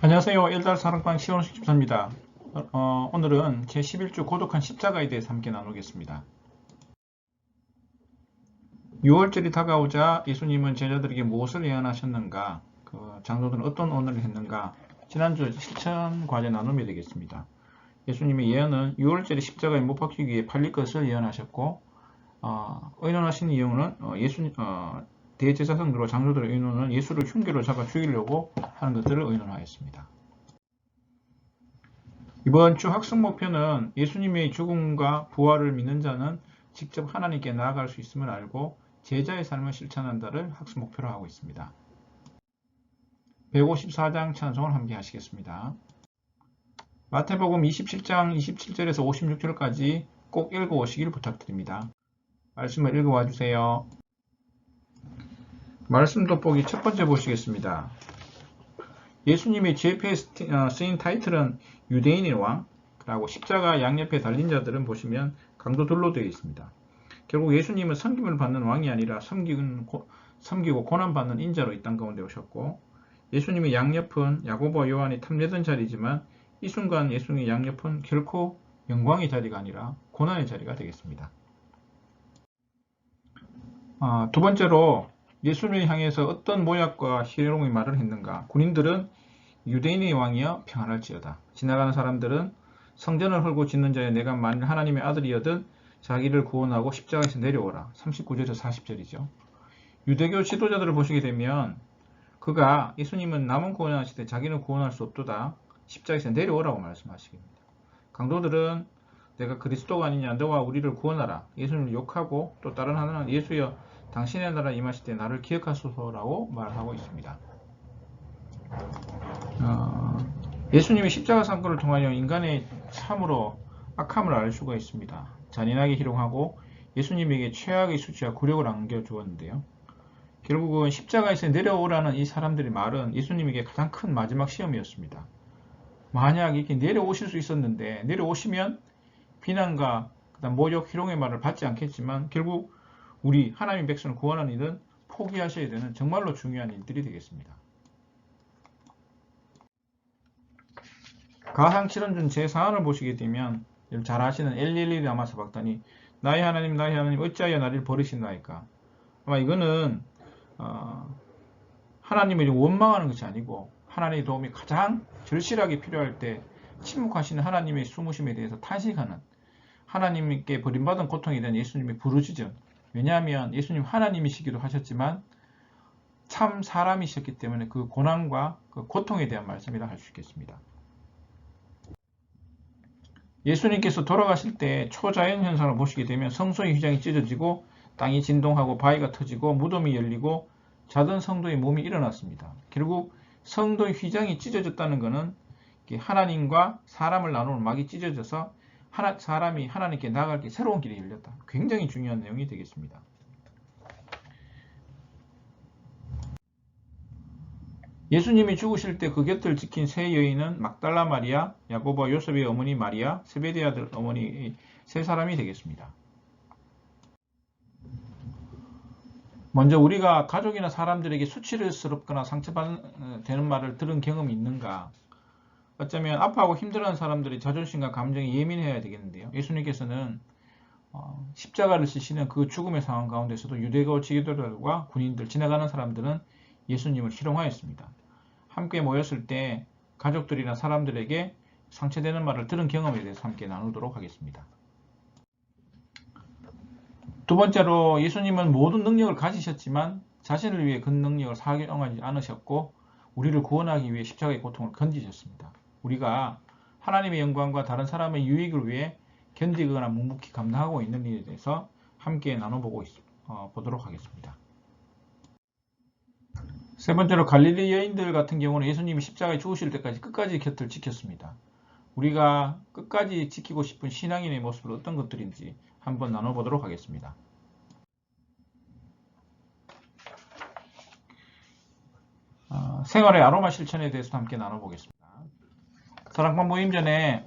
안녕하세요. 일달 사랑방 시원식 집사입니다. 어, 오늘은 제11주 고독한 십자가에 대해서 함께 나누겠습니다. 6월절이 다가오자 예수님은 제자들에게 무엇을 예언하셨는가, 그 장로들은 어떤 언어를 했는가, 지난주 실천 과제 나눔이 되겠습니다. 예수님의 예언은 6월절이 십자가에 못 박히기 위해 팔릴 것을 예언하셨고, 어, 의논하신 이유는 어, 예수, 어, 대제사장들과 장로들의 의논은 예수를 흉계로 잡아 죽이려고 하는 것들을 의논하였습니다. 이번 주 학습 목표는 예수님의 죽음과 부활을 믿는 자는 직접 하나님께 나아갈 수 있음을 알고 제자의 삶을 실천한다를 학습 목표로 하고 있습니다. 154장 찬송을 함께 하시겠습니다. 마태복음 27장 27절에서 56절까지 꼭 읽어오시길 부탁드립니다. 말씀을 읽어와 주세요. 말씀 돋보기 첫 번째 보시겠습니다. 예수님의 JP에 쓰인 타이틀은 유대인의 왕라고 십자가 양옆에 달린 자들은 보시면 강도들로 되어 있습니다. 결국 예수님은 섬김을 받는 왕이 아니라 섬기고 고난받는 인자로 이 땅 가운데 오셨고 예수님의 양옆은 야고보와 요한이 탐내던 자리지만 이 순간 예수님의 양옆은 결코 영광의 자리가 아니라 고난의 자리가 되겠습니다. 아, 두 번째로 예수님을 향해서 어떤 모약과 희롱의 말을 했는가? 군인들은 유대인의 왕이여 평안할지어다. 지나가는 사람들은 성전을 헐고 짓는 자여 내가 만일 하나님의 아들이여든 자기를 구원하고 십자가에서 내려오라. 39절에서 40절이죠. 유대교 지도자들을 보시게 되면 그가 예수님은 남은 구원하실 때 자기는 구원할 수 없도다. 십자가에서 내려오라고 말씀하시겠습니다. 강도들은 내가 그리스도가 아니냐 너와 우리를 구원하라. 예수님을 욕하고 또 다른 하나는 예수여 당신의 나라 임하실 때 나를 기억하소서라고 말하고 있습니다. 어, 예수님이 십자가 상고를 통하여 인간의 참으로 악함을 알 수가 있습니다. 잔인하게 희롱하고 예수님에게 최악의 수치와 굴욕을 안겨주었는데요. 결국은 십자가에서 내려오라는 이 사람들의 말은 예수님에게 가장 큰 마지막 시험이었습니다. 만약 이렇게 내려오실 수 있었는데 내려오시면 비난과 그다음 모욕, 희롱의 말을 받지 않겠지만 결국 우리 하나님 백성을 구원하는 일은 포기하셔야 되는 정말로 중요한 일들이 되겠습니다. 가상칠언준 제4안을 보시게 되면 잘 아시는 엘리엘리 라마서 박다니 나의 하나님 나의 하나님 어찌하여 나를 버리신나이까 아마 이거는 어, 하나님을 원망하는 것이 아니고 하나님의 도움이 가장 절실하게 필요할 때 침묵하시는 하나님의 숨으심에 대해서 탄식하는 하나님께 버림받은 고통에 대한 예수님의 부르짖음 왜냐하면 예수님 하나님이시기도 하셨지만 참 사람이셨기 때문에 그 고난과 그 고통에 대한 말씀이라 할 수 있겠습니다. 예수님께서 돌아가실 때 초자연 현상을 보시게 되면 성소의 휘장이 찢어지고 땅이 진동하고 바위가 터지고 무덤이 열리고 자던 성도의 몸이 일어났습니다. 결국 성도의 휘장이 찢어졌다는 것은 하나님과 사람을 나누는 막이 찢어져서 하나, 사람이 하나님께 나아갈 게 새로운 길이 열렸다. 굉장히 중요한 내용이 되겠습니다. 예수님이 죽으실 때 그 곁을 지킨 세 여인은 막달라 마리아, 야고보 요셉의 어머니 마리아, 세베데 아들 어머니 세 사람이 되겠습니다. 먼저 우리가 가족이나 사람들에게 수치스럽거나 상처되는 말을 들은 경험이 있는가? 어쩌면 아파하고 힘들어하는 사람들이 자존심과 감정이 예민해야 되겠는데요. 예수님께서는 어, 십자가를 지시는 그 죽음의 상황 가운데서도 유대교 지도자들과 군인들, 지나가는 사람들은 예수님을 희롱하였습니다. 함께 모였을 때 가족들이나 사람들에게 상처되는 말을 들은 경험에 대해서 함께 나누도록 하겠습니다. 두 번째로 예수님은 모든 능력을 가지셨지만 자신을 위해 그 능력을 사용하지 않으셨고 우리를 구원하기 위해 십자가의 고통을 건지셨습니다. 우리가 하나님의 영광과 다른 사람의 유익을 위해 견디거나 묵묵히 감당하고 있는 일에 대해서 함께 나눠보고 있, 어, 보도록 하겠습니다. 세 번째로 갈릴리 여인들 같은 경우는 예수님이 십자가에 죽으실 때까지 끝까지 곁을 지켰습니다. 우리가 끝까지 지키고 싶은 신앙인의 모습은 어떤 것들인지 한번 나눠보도록 하겠습니다. 어, 생활의 아로마 실천에 대해서 함께 나눠보겠습니다. 사랑방 모임 전에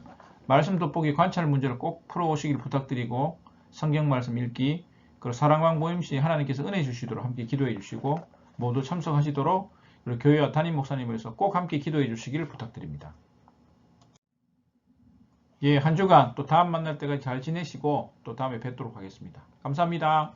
말씀 돋보기 관찰 문제를 꼭 풀어오시길 부탁드리고 성경 말씀 읽기 그리고 사랑방 모임 시 하나님께서 은혜 주시도록 함께 기도해 주시고 모두 참석하시도록 우리 교회와 담임 목사님으로서 꼭 함께 기도해 주시기를 부탁드립니다. 예, 한 주간 또 다음 만날 때까지 잘 지내시고 또 다음에 뵙도록 하겠습니다. 감사합니다.